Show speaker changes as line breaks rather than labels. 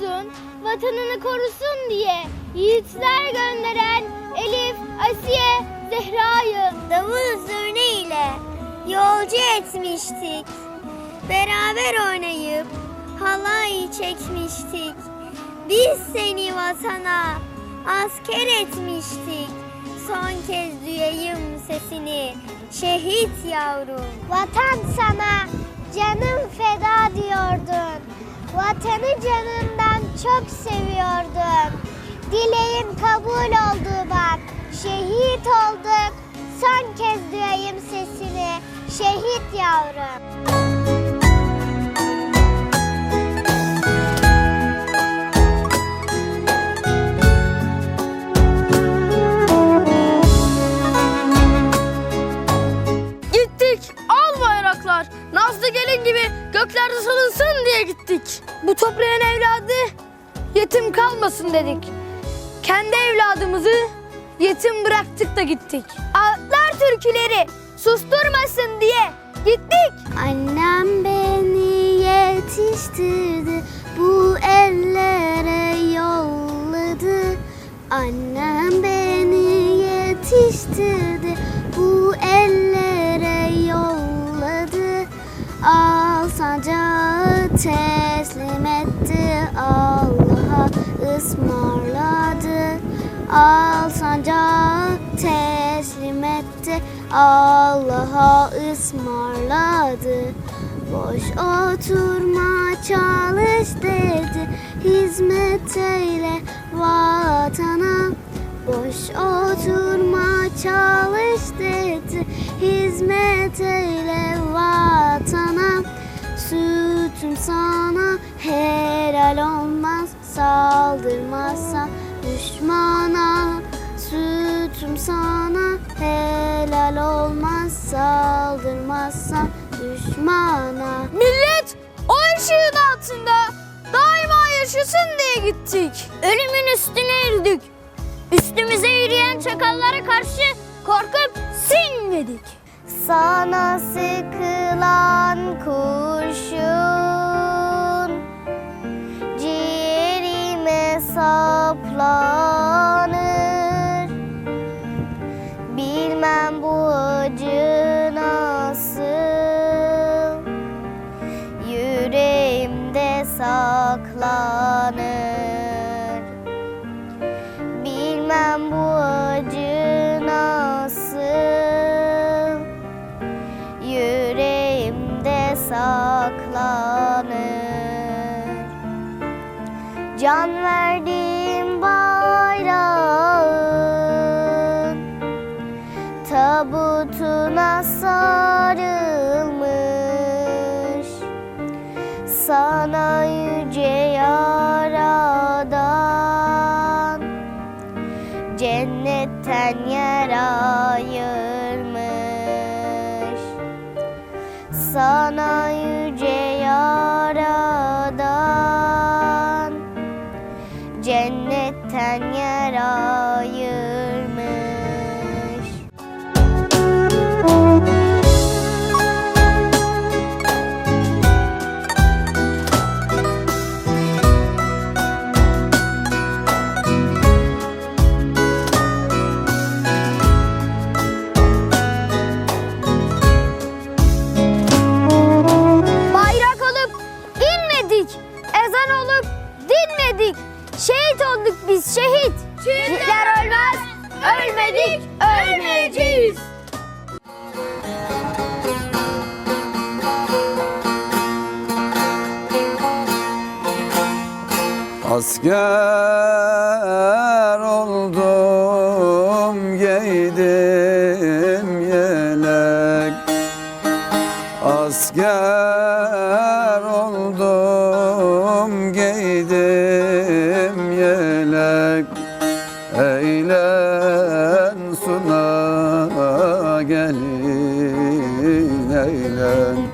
korusun, vatanını korusun diye yiğitler gönderen Elif, Asiye, Zehra'yı
davul zurna ile yolcu etmiştik. Beraber oynayıp halayı çekmiştik. Biz seni vatana asker etmiştik. Son kez duyayım sesini şehit yavrum. Vatan sana canım. Vatanı canından çok seviyordun. Dileğin kabul oldu bak. Şehit olduk. Son kez duyayım sesini. Şehit yavrum.
Al bayraklar. Nazlı gelin gibi göklerde salınsın diye gittik. Bu toprağın evladı yetim kalmasın dedik. Kendi evladımızı yetim bıraktık da gittik. Atlar türküleri susturmasın diye gittik.
Annem beni yetiştirdi, bu ellere yolladı. Annem beni yetiştirdi, teslim etti, Allah'a ısmarladı. Al sancağı teslim etti, Allah'a ısmarladı. Boş oturma çalış dedi, hizmet eyle vatana. Boş oturma çalış dedi, hizmet eyle vatana. Sütüm sana helal olmaz, saldırmazsan düşmana. Sütüm sana helal olmaz, saldırmazsan düşmana.
Millet o ışığın altında daima yaşasın diye gittik. Ölümün üstüne yürüdük. Üstümüze yürüyen çakallara karşı korkup sinmedik.
Sana sıkılan kurşun saplanır. Bilmem bu acı nasıl yüreğimde saklanır. Can verdiğim bayrağın tabutuna sarılmış. Sana yüce yaradan cennetten yer ayırmış. Sana yüce cennetten
Ölmedik. Ölmeyeceğiz.
Asker oldum giydim yelek Asker oldum giydim yelek suna gelin eğlen